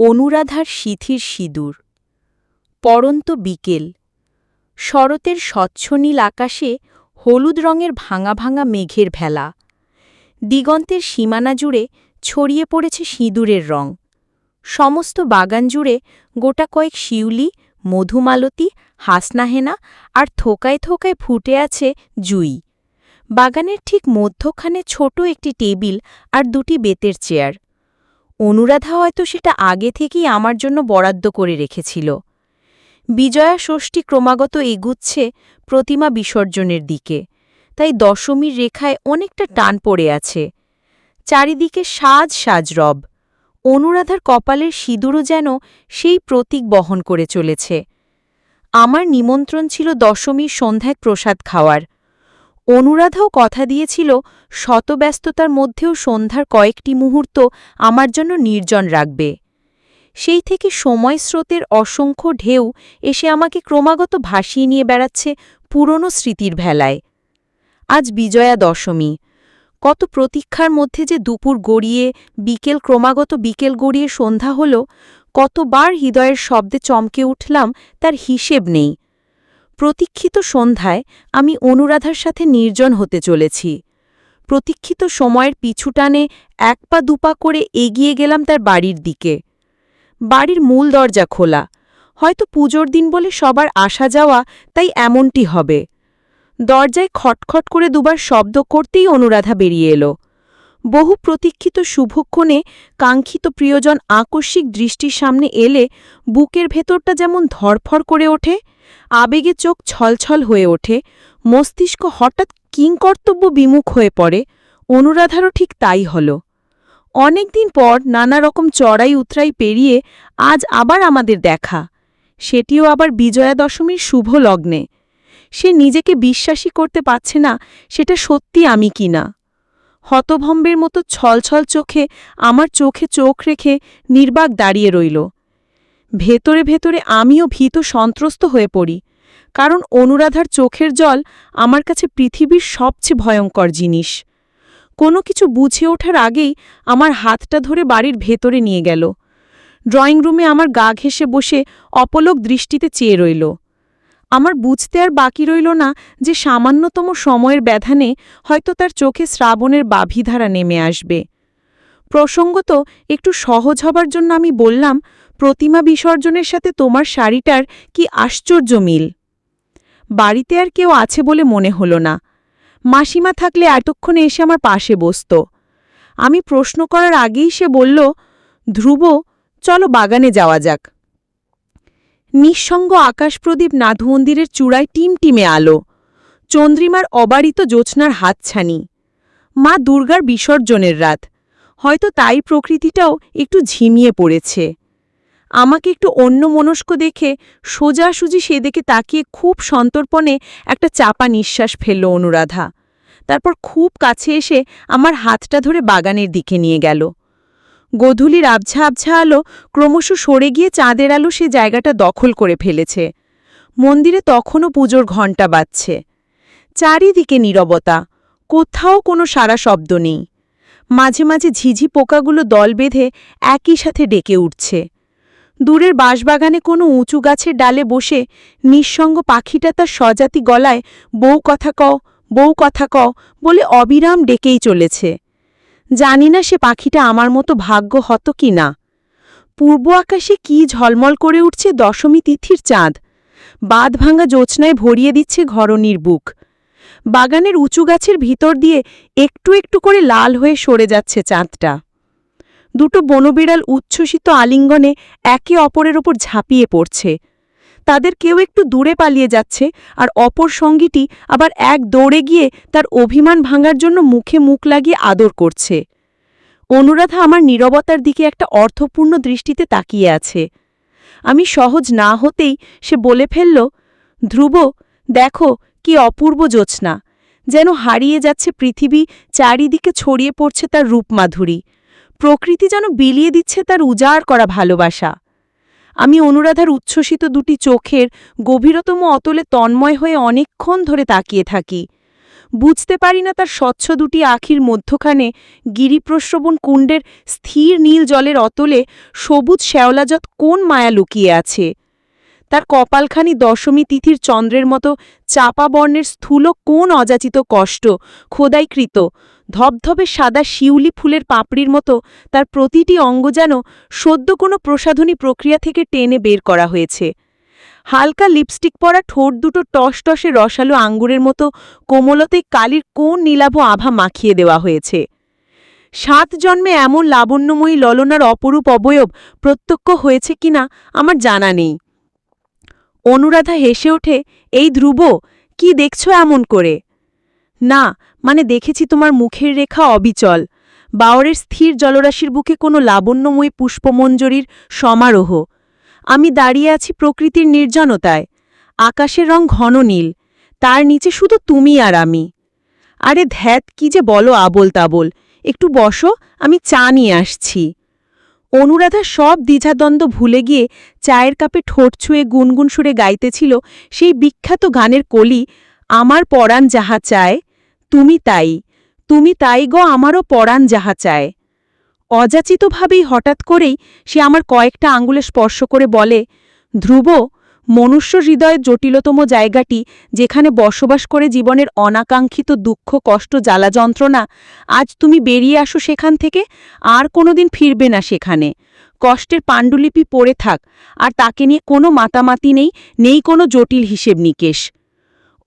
অনুরাধার সিথির সিঁদুর। পরন্ত বিকেল। শরতের স্বচ্ছ নীল আকাশে হলুদ রঙের ভাঙা ভাঙা মেঘের ভেলা। দিগন্তের সীমানা জুড়ে ছড়িয়ে পড়েছে সিঁদুরের রং। সমস্ত বাগান জুড়ে গোটা কয়েক শিউলি, মধুমালতী, হাসনাহেনা আর থোকায় থোকায় ফুটে আছে জুই। বাগানের ঠিক মধ্যখানে ছোট একটি টেবিল আর দুটি বেতের চেয়ার। অনুরাধা হয়তো সেটা আগে থেকেই আমার জন্য বরাদ্দ করে রেখেছিল। বিজয়া ষষ্ঠী ক্রমাগত এগুচ্ছে প্রতিমা বিসর্জনের দিকে। তাই দশমীর রেখায় অনেকটা টান পড়ে আছে। চারিদিকে সাজ সাজ রব। অনুরাধার কপালের সিঁদুরও যেন সেই প্রতীক বহন করে চলেছে। আমার নিমন্ত্রণ ছিল দশমীর সন্ধ্যায় প্রসাদ খাওয়ার। অনুরাধাও কথা দিয়েছিল, শতব্যস্ততার মধ্যেও সন্ধ্যার কয়েকটি মুহূর্ত আমার জন্য নির্জন রাখবে। সেই থেকে সময় স্রোতের অসংখ্য ঢেউ এসে আমাকে ক্রমাগত ভাসিয়ে নিয়ে বেড়াচ্ছে পুরনো স্মৃতির ভেলায়। আজ বিজয়া দশমী কত প্রতীক্ষার মধ্যে যে দুপুর গড়িয়ে, বিকেল ক্রমাগত বিকেল গড়িয়ে সন্ধ্যা হল, কতবার হৃদয়ের শব্দে চমকে উঠলাম তার হিসেব নেই। প্রতীক্ষিত সন্ধ্যায় আমি অনুরাধার সাথে নির্জন হতে চলেছি। প্রতীক্ষিত সময়ের পিছুটানে এক পা দুপা করে এগিয়ে গেলাম তার বাড়ির দিকে। বাড়ির মূল দরজা খোলা। হয়তো পুজোর দিন বলে সবার আসা যাওয়া তাই এমনটি হবে। দরজায় খটখট করে দুবার শব্দ করতেই অনুরাধা বেরিয়ে এলো। বহু প্রতীক্ষিত শুভক্ষণে কাঙ্ক্ষিত প্রিয়জন আকস্মিক দৃষ্টির সামনে এলে বুকের ভেতরটা যেমন ধরফর করে ওঠে আবেগে চোখ ছলছল হয়ে ওঠে, মস্তিষ্ক হঠাৎ কিংকর্তব্য বিমুখ হয়ে পড়ে, অনুরাধারও ঠিক তাই হল। অনেকদিন পর নানা রকম চড়াই উতরাই পেরিয়ে আজ আবার আমাদের দেখা। সেটিও আবার বিজয়া দশমীর শুভ লগ্নে। সে নিজেকে বিশ্বাসই করতে পারছে না, সেটা সত্যি আমি কি না। হতভম্বের মতো ছলছল চোখে, আমার চোখে চোখ রেখে নির্বাক দাঁড়িয়ে রইল। ভেতরে ভেতরে আমিও ভীত সন্ত্রস্ত হয়ে পড়ি, কারণ অনুরাধার চোখের জল আমার কাছে পৃথিবীর সবচেয়ে ভয়ঙ্কর জিনিস। কোনো কিছু বুঝে ওঠার আগেই আমার হাতটা ধরে বাড়ির ভেতরে নিয়ে গেল। ড্রয়িং রুমে আমার গা ঘেসে বসে অপলক দৃষ্টিতে চেয়ে রইল। আমার বুঝতে আর বাকি রইল না যে সামান্যতম সময়ের ব্যধানে হয়তো তার চোখে শ্রাবণের বাভিধারা নেমে আসবে। প্রসঙ্গত একটু সহজ হবার জন্য আমি বললাম প্রতিমা বিসর্জনের সাথে তোমার শাড়িটার কি আশ্চর্য মিল? বাড়িতে আর কেউ আছে বলে মনে হল না। মাসিমা থাকলে এতক্ষণে এসে আমার পাশে বসত। আমি প্রশ্ন করার আগেই সে বলল, ধ্রুব, চলো বাগানে যাওয়া যাক। নিঃসঙ্গ আকাশপ্রদীপ নাথ মন্দিরের চূড়ায় টিমটিমে আলো। চন্দ্রিমার অবারিত জোৎস্নার হাতছানি। মা দুর্গার বিসর্জনের রাত। হয়তো তাই প্রকৃতিটাও একটু ঝিমিয়ে পড়েছে। আমাকে একটু অন্য মনস্ক দেখে সোজাসুজি সেদিকে তাকিয়ে খুব সন্তর্পণে একটা চাপা নিঃশ্বাস ফেলল অনুরাধা। তারপর খুব কাছে এসে আমার হাতটা ধরে বাগানের দিকে নিয়ে গেল। গধূলির আবঝা আবঝা আলো ক্রমশ সরে গিয়ে চাঁদের আলো সে জায়গাটা দখল করে ফেলেছে। মন্দিরে তখনও পুজোর ঘণ্টা বাজছে। চারিদিকে নীরবতা, কোথাও কোনো সারা শব্দ নেই। মাঝে মাঝে ঝিঝি পোকাগুলো দল বেঁধে একই সাথে ডেকে উঠছে। দূরের বাঁশবাগানে কোনো উঁচু গাছের ডালে বসে নিঃসঙ্গ পাখিটা তার স্বজাতি গলায়, বউ কথা কও, বউ কথা কও বলে অবিরাম ডেকেই চলেছে। জানি না সে পাখিটা আমার মতো ভাগ্য হত কি না। পূর্ব আকাশে কি ঝলমল করে উঠছে দশমী তিথির চাঁদ। বাঁধ ভাঙা জোৎস্নায় ভরিয়ে দিচ্ছে ঘরনির বুক। বাগানের উঁচু গাছের ভিতর দিয়ে একটু একটু করে লাল হয়ে সরে যাচ্ছে চাঁদটা। দুটো বনবিড়াল উচ্ছ্বসিত আলিঙ্গনে একে অপরের ওপর ঝাঁপিয়ে পড়ছে। তাদের কেউ একটু দূরে পালিয়ে যাচ্ছে আর অপর সঙ্গীটি আবার এক দৌড়ে গিয়ে তার অভিমান ভাঙার জন্য মুখে মুখ লাগিয়ে আদর করছে। অনুরাধা আমার নীরবতার দিকে একটা অর্থপূর্ণ দৃষ্টিতে তাকিয়ে আছে। আমি সহজ না হতেই সে বলে ফেলল, ধ্রুব, দেখো কি অপূর্ব জোৎস্না যেন হারিয়ে যাচ্ছে পৃথিবী, চারিদিকে ছড়িয়ে পড়ছে তার রূপমাধুরী। প্রকৃতি যেন বিলিয়ে দিচ্ছে তার উজাড় করা ভালোবাসা। আমি অনুরাধার উচ্ছ্বসিত দুটি চোখের গভীরতম অতলে তন্ময় হয়ে অনেকক্ষণ ধরে তাকিয়ে থাকি। বুঝতে পারি না তার স্বচ্ছ দুটি আখির মধ্যখানে গিরিপ্রশ্রবণ কুণ্ডের স্থির নীল জলের অতলে সবুজ শ্যাওলাজত কোন মায়া লুকিয়ে আছে। তার কপালখানি দশমী তিথির চন্দ্রের মতো চাপা বর্ণের স্থূল কোন অযাচিত কষ্ট খোদাইকৃত ধবধবে সাদা শিউলি ফুলের পাপড়ির মতো তার প্রতিটি অঙ্গ যেন সদ্য কোনো প্রসাধনী প্রক্রিয়া থেকে টেনে বের করা হয়েছে। হালকা লিপস্টিক পরা ঠোঁট দুটো টসটসে রসালো আঙ্গুরের মতো কোমলতে কালির কোন নীলাভ আভা মাখিয়ে দেওয়া হয়েছে। সাত জন্মে এমন লাবণ্যময়ী ললনার অপরূপ অবয়ব প্রত্যক্ষ হয়েছে কিনা আমার জানা নেই। অনুরাধা হেসে ওঠে, এই ধ্রুব, কি দেখছ এমন করে? না মানে দেখেছি তোমার মুখের রেখা অবিচল। বাওরের স্থির জলরাশির বুকে কোনো লাবণ্যময়ী পুষ্পমঞ্জরির সমারোহ। আমি দাঁড়িয়ে আছি প্রকৃতির নির্জনতায়। আকাশের রং ঘন নীল। তার নিচে শুধু তুমি আর আমি। আরে ধ্যাত, কি যে বলো আবল তাবল একটু বসো, আমি চা নিয়ে আসছি। অনুরাধা সব দ্বিধাদ্বন্দ্ব ভুলে গিয়ে চায়ের কাপে ঠোঁট ছুঁয়ে গুনগুন সুরে গাইতেছিল সেই বিখ্যাত গানের কলি, আমার পরাণ যাহা চায়, তুমি তাই তুমি তাই গ আমারও পরাণ যাহা চায়। অযাচিতভাবেই হঠাৎ করেই সে আমার কয়েকটা আঙ্গুলে স্পর্শ করে বলে, ধ্রুব মনুষ্য হৃদয়ের জটিলতম জায়গাটি, যেখানে বসবাস করে জীবনের অনাকাঙ্ক্ষিত দুঃখ, কষ্ট, জ্বালা যন্ত্রণা, আজ তুমি বেরিয়ে আসো সেখান থেকে, আর কোনোদিন ফিরবে না সেখানে। কষ্টের পাণ্ডুলিপি পড়ে থাক, আর তাকে নিয়ে কোনো মাতামাতি নেই নেই কোনো জটিল হিসেব নিকেশ।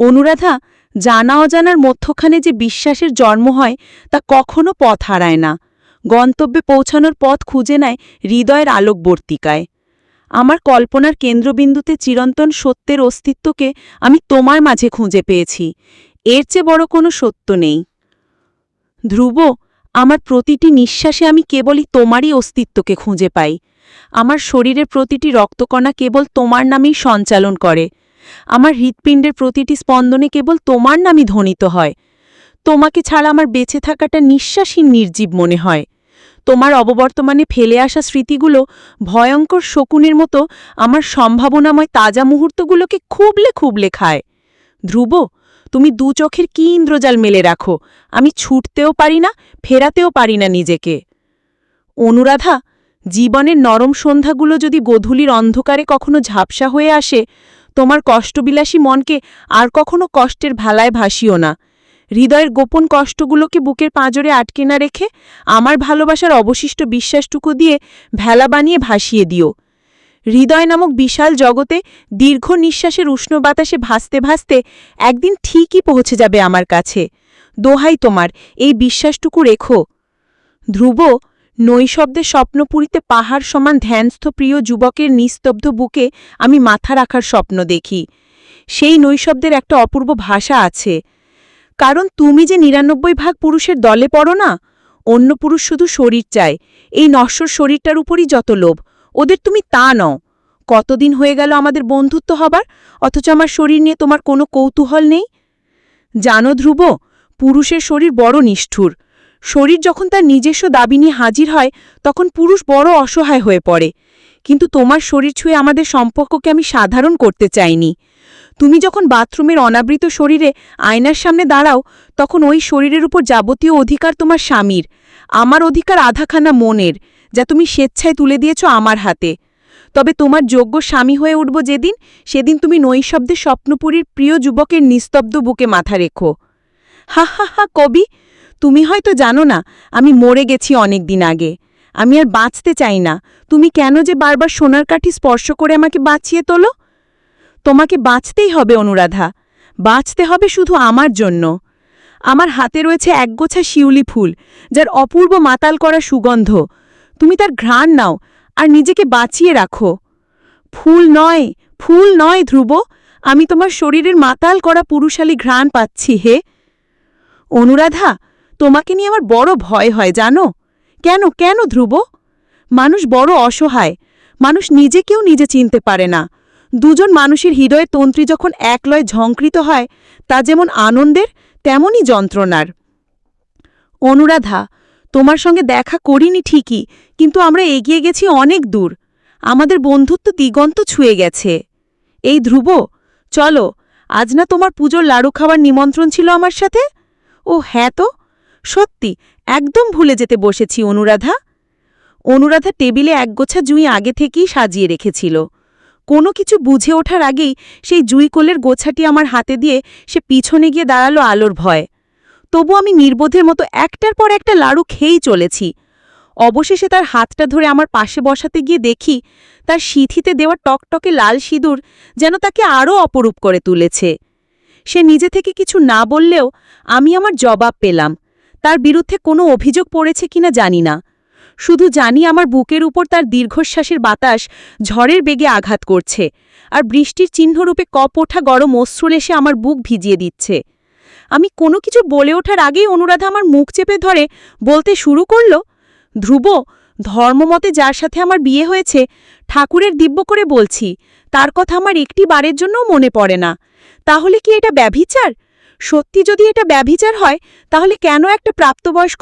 অনুরাধা, জানা অজানার মধ্যখানে যে বিশ্বাসের জন্ম হয়, তা কখনো পথ হারায় না। গন্তব্যে পৌঁছানোর পথ খুঁজে নেয় হৃদয়ের আলোকবর্তিকায়। আমার কল্পনার কেন্দ্রবিন্দুতে চিরন্তন সত্যের অস্তিত্বকে আমি তোমার মাঝে খুঁজে পেয়েছি। এর চেয়ে বড় কোনো সত্য নেই। ধ্রুব, আমার প্রতিটি নিঃশ্বাসে আমি কেবলই তোমারই অস্তিত্বকে খুঁজে পাই। আমার শরীরের প্রতিটি রক্তকণা কেবল তোমার নামেই সঞ্চালন করে। আমার হৃৎপিণ্ডের প্রতিটি স্পন্দনে কেবল তোমার নামই ধ্বনিত হয়। তোমাকে ছাড়া আমার বেঁচে থাকাটা নিঃশ্বাসহীন নির্জীব মনে হয়। তোমার অববর্তমানে ফেলে আসা স্মৃতিগুলো ভয়ঙ্কর শকুনের মতো আমার সম্ভাবনাময় তাজা মুহূর্তগুলোকে খুবলে খুবলে খায়। ধ্রুব, তুমি দু চোখের কি ইন্দ্রজাল মেলে রাখো? আমি ছুটতেও পারি না, ফেরাতেও পারি না নিজেকে। অনুরাধা, জীবনের নরম সন্ধ্যাগুলো যদি গোধূলির অন্ধকারে কখনো ঝাপসা হয়ে আসে, তোমার কষ্টবিলাসী মনকে আর কখনো কষ্টের ভালায় ভাসিও না। হৃদয়ের গোপন কষ্টগুলোকে বুকের পাঁজরে আটকে না রেখে আমার ভালোবাসার অবশিষ্ট বিশ্বাসটুকু দিয়ে ভেলা বানিয়ে ভাসিয়ে দিও। হৃদয় নামক বিশাল জগতে দীর্ঘ নিঃশ্বাসের উষ্ণ বাতাসে ভাসতে ভাসতে একদিন ঠিকই পৌঁছে যাবে আমার কাছে। দোহাই তোমার, এই বিশ্বাসটুকু রেখো। ধ্রুব, নৈশব্দে স্বপ্নপুরীতে পাহাড় সমান ধ্যানস্থ প্রিয় যুবকের নিস্তব্ধ বুকে আমি মাথা রাখার স্বপ্ন দেখি। সেই নৈশব্দের একটা অপূর্ব ভাষা আছে। কারণ তুমি যে নিরানব্বই ভাগ পুরুষের দলে পড়ো না, অন্য পুরুষ শুধু শরীর চায়। এই নশ্বর শরীরটার উপরই যত লোভ, ওদের তুমি তা নও। কতদিন হয়ে গেল আমাদের বন্ধুত্ব হবার, অথচ আমার শরীর নিয়ে তোমার কোনো কৌতূহল নেই? জানো ধ্রুব, পুরুষের শরীর বড় নিষ্ঠুর। শরীর যখন তার নিজস্ব দাবি নিয়ে হাজির হয়, তখন পুরুষ বড় অসহায় হয়ে পড়ে। কিন্তু তোমার শরীর ছুঁয়ে আমাদের সম্পর্ককে আমি সাধারণ করতে চাইনি। তুমি যখন বাথরুমের অনাবৃত শরীরে আয়নার সামনে দাঁড়াও, তখন ওই শরীরের উপর যাবতীয় অধিকার তোমার স্বামীর। আমার অধিকার আধাখানা মনের, যা তুমি স্বেচ্ছায় তুলে দিয়েছ আমার হাতে। তবে তোমার যোগ্য স্বামী হয়ে উঠব যেদিন, সেদিন তুমি নৈশব্দে স্বপ্নপুরীর প্রিয় যুবকের নিস্তব্ধ বুকে মাথা রেখো। হা হা হা, কবি! তুমি হয়তো জানো না, আমি মরে গেছি অনেক দিন আগে। আমি আর বাঁচতে চাই না। তুমি কেন যে বারবার সোনার কাঠি স্পর্শ করে আমাকে বাঁচিয়ে তোলো? তোমাকে বাঁচতেই হবে, অনুরাধা। বাঁচতে হবে শুধু আমার জন্য। আমার হাতে রয়েছে একগোছা শিউলি ফুল, যার অপূর্ব মাতাল করা সুগন্ধ। তুমি তার ঘ্রাণ নাও আর নিজেকে বাঁচিয়ে রাখো। ফুল নয় ফুল নয় ধ্রুব, আমি তোমার শরীরের মাতাল করা পুরুষালী ঘ্রাণ পাচ্ছি, হে। অনুরাধা, তোমাকে নিয়ে আমার বড় ভয় হয়, জানো? কেন কেন ধ্রুব? মানুষ বড় অসহায়। মানুষ নিজেকেও নিজে চিনতে পারে না। দুজন মানুষের হৃদয়ের তন্ত্রী যখন একলয় ঝঙ্কৃত হয়, তা যেমন আনন্দের, তেমনই যন্ত্রণার। অনুরাধা, তোমার সঙ্গে দেখা করিনি ঠিকই, কিন্তু আমরা এগিয়ে গেছি অনেক দূর। আমাদের বন্ধুত্ব দিগন্ত ছুঁয়ে গেছে। এই ধ্রুব, চলো, আজ না তোমার পুজোর লাড়ু খাওয়ার নিমন্ত্রণ ছিল আমার সাথে? ও হ্যাঁ তো, সত্যি, একদম ভুলে যেতে বসেছি অনুরাধা। অনুরাধা টেবিলে একগোছা জুঁই আগে থেকেই সাজিয়ে রেখেছিল। কোনো কিছু বুঝে ওঠার আগেই সেই জুঁইকোলের গোছাটি আমার হাতে দিয়ে সে পিছনে গিয়ে দাঁড়াল আলোর ভয়। তবু আমি নির্বোধের মতো একটার পর একটা লাড়ু খেয়েই চলেছি। অবশেষে তার হাতটা ধরে আমার পাশে বসাতে গিয়ে দেখি তার সিথিতে দেওয়া টকটকে লাল সিঁদুর যেন তাকে আরও অপরূপ করে তুলেছে। সে নিজে থেকে কিছু না বললেও আমি আমার জবাব পেলাম। তার বিরুদ্ধে কোনো অভিযোগ পড়েছে কিনা জানি না। শুধু জানি আমার বুকের উপর তার দীর্ঘশ্বাসের বাতাস ঝড়ের বেগে আঘাত করছে, আর বৃষ্টির চিহ্নরূপে কপ ওঠা গরম অশ্রুল এসে আমার বুক ভিজিয়ে দিচ্ছে। আমি কোনো কিছু বলে ওঠার আগেই অনুরাধা আমার মুখ চেপে ধরে, বলতে শুরু করল, ধ্রুব, ধর্মমতে যার সাথে আমার বিয়ে হয়েছে, ঠাকুরের দিব্য করে বলছি, তার কথা আমার একটি বারের জন্যও মনে পড়ে না। তাহলে কি এটা ব্যভিচার? সত্যি যদি এটা ব্যভিচার হয়, তাহলে কেন একটা প্রাপ্তবয়স্ক